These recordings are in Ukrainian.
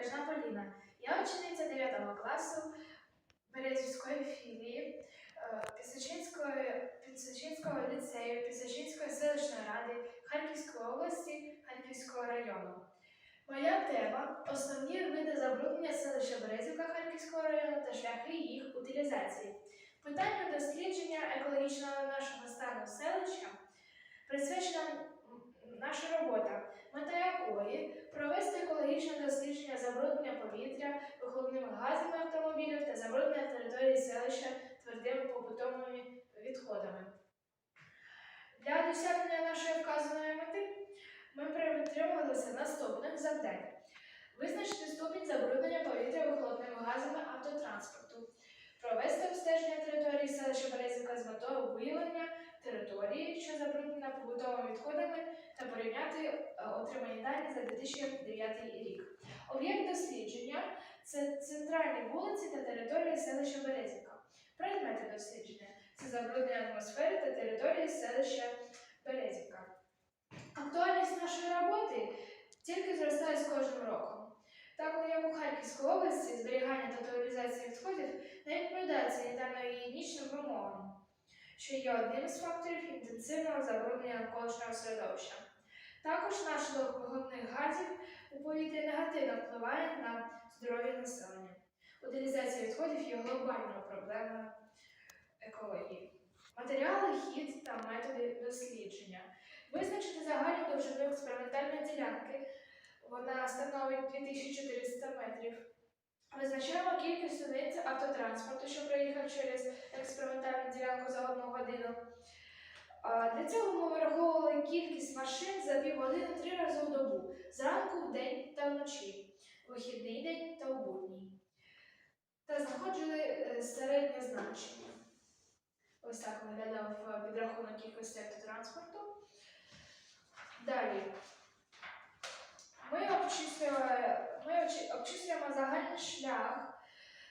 Бережна Поліна. Я учениця 9 класу Березівської філії е, Пісочинського ліцею, Пісочинської селищної ради Харківської області, Харківського району. Моя тема основні види забруднення селища Березівка Харківського району та шляхи їх утилізації. Питанню дослідження екологічного нашого стану селища присвячена наша робота, мета якої провести екологічне дослідження забруднення повітря вихлопними газами автомобілів та забруднення території селища твердими побутовими відходами. Для досягнення нашої вказаної мети ми притримувалися наступних завдань. Визначити ступінь забруднення повітря вихлопними газами автотранспорту, провести обстеження території селища Березівка з метою виявлення території, що забруднена побутовими відходами, та порівняти е, отримані дані за 2009 рік. Об'єкт дослідження це центральні вулиці та території селища Березівка. Предмети дослідження це забруднення атмосфери та території селища Березівка. Актуальність нашої роботи тільки зростає з кожним роком. Так як у Харківській області зберігання та утилізація відходів не відповідає санітарно-гігієнічним вимогам, що є одним з факторів інтенсивного забруднення навколишнього середовища. Також наслідок виготних газів у повітрі негативно впливає на здоров'я населення. Утилізація відходів є глобальною проблемою екології. Матеріали, хід та методи дослідження. Визначити загальну довжину експериментальної ділянки. Вона становить 2400 метрів. Визначаємо кількість одиниць автотранспорту, що проїхав через експериментальну ділянку за одну годину. Для цього ми вираховували кількість машин за півгодини три рази в добу, зранку, в день та вночі, вихідний день та у будній. Та знаходили е, середнє значення. Ось так виглядав е, підрахунок кількості автотранспорту. Далі. Обчислюємо, ми обчислюємо загальний шлях,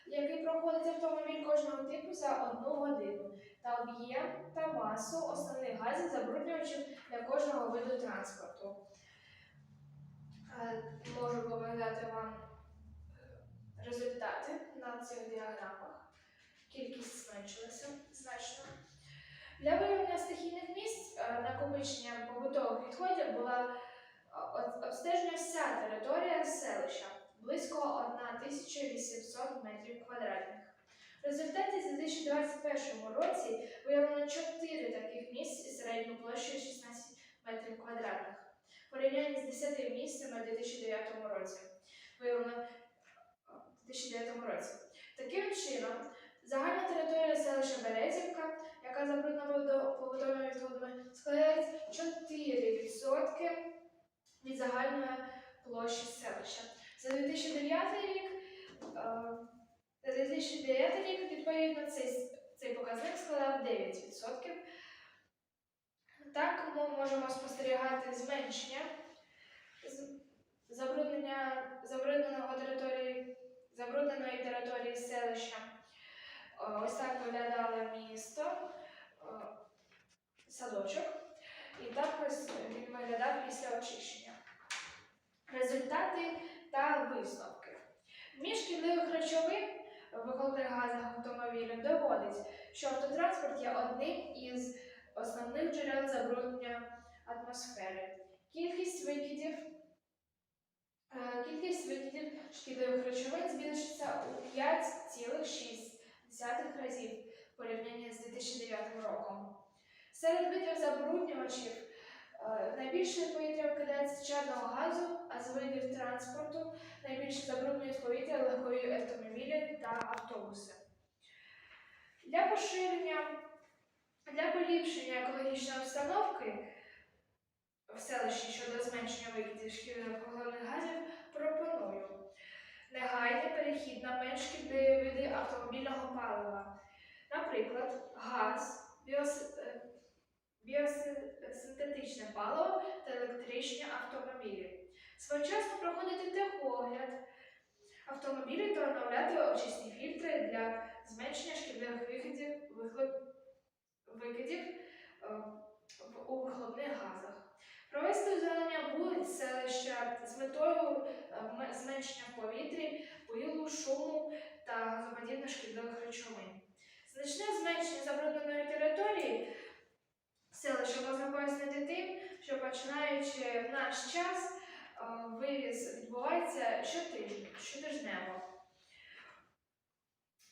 який проходить автомобіль кожного типу за одну годину, та об'єм та масу основних газів забруднювачів для кожного виду транспорту. Е, Можу показати вам е, результати на цих діаграмах. Кількість зменшилася значно. Для виявлення стихійних місць е, накопичення побутових відходів була обстежена вся територія селища близько 1800 метрів квадратних. В результаті за 2021 році виявлено 4 таких місць із середньою площею 16 метрів квадратних. В порівнянні з 10 місцями у 2009 році. Виявлено е, 2009 році. Таким чином, загальна територія селища Березівка, яка забруднена побутовими відходами, складає 4% від загальної площі селища. За 2009 рік, е, за 2009 рік відповідно цей, цей показник складав 9%. Так ми можемо спостерігати зменшення забруднення забрудненого території, забрудненої території селища. Е, Ось так виглядало місто, е, садочок, і так ось він виглядав після очищення. Результати та висновки. Між шкідливих речовин в вихлопних газах автомобілів доводить, що автотранспорт є одним із основних джерел забруднення атмосфери. Кількість викидів, е, кількість викидів шкідливих речовин збільшиться у 5,6 разів в порівнянні з 2009 роком. Серед видів забруднювачів е, найбільше повітря викидається чадного газу, а з видів транспорту найбільше забруднюють повітря легкові автомобілі та автобуси. Для поширення, для поліпшення екологічної обстановки в селищі щодо зменшення викидів шкідливих вуглекислих газів пропоную негайний перехід на менш шкідливі види автомобільного палива, наприклад, газ, біос, е, біосинтетичне паливо та електричні автомобілі. Своєчасно проходити техогляд автомобілів та оновляти очисні фільтри для зменшення шкідливих викидів, викидів е, у вихлопних газах. Провести озеленення вулиць селища з метою е, зменшення повітрі, пилу, шуму та газоподібних шкідливих речовин. Значне зменшення забрудненої території селища можна пояснити тим, що починаючи в наш час вивіз відбувається щотижня, щотижнево.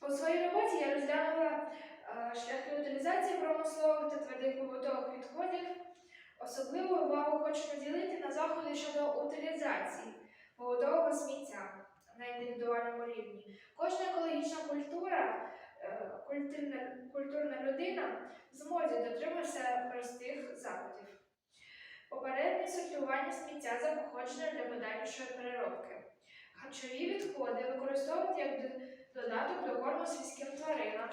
У своїй роботі я розглянула е, шляхи утилізації промислових та твердих побутових відходів. Особливу увагу хочу наділити на заходи щодо утилізації побутового сміття на індивідуальному рівні. Кожна екологічна культура, е, культурна, культурна людина в змозі дотриматися простих заходів. Попереднє сортування сміття за походженням для подальшої переробки. Харчові відходи використовувати як додаток до корму сільським тваринам.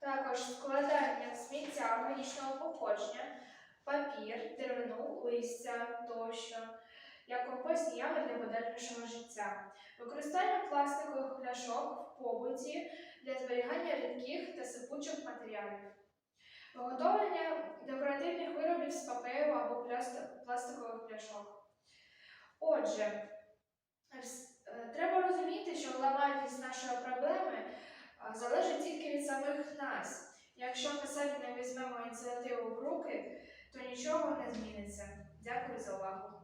Також складання сміття органічного походження, папір, деревину, листя тощо, як компостні ями для подальшого життя. Використання пластикових пляшок в побуті для зберігання рідких та сипучих матеріалів. Виготовлення декоративних виробів з паперу або пластикових пляшок. Отже, е, треба розуміти, що глобальність нашої проблеми залежить тільки від самих нас. Якщо ми самі не візьмемо ініціативу в руки, то нічого не зміниться. Дякую за увагу.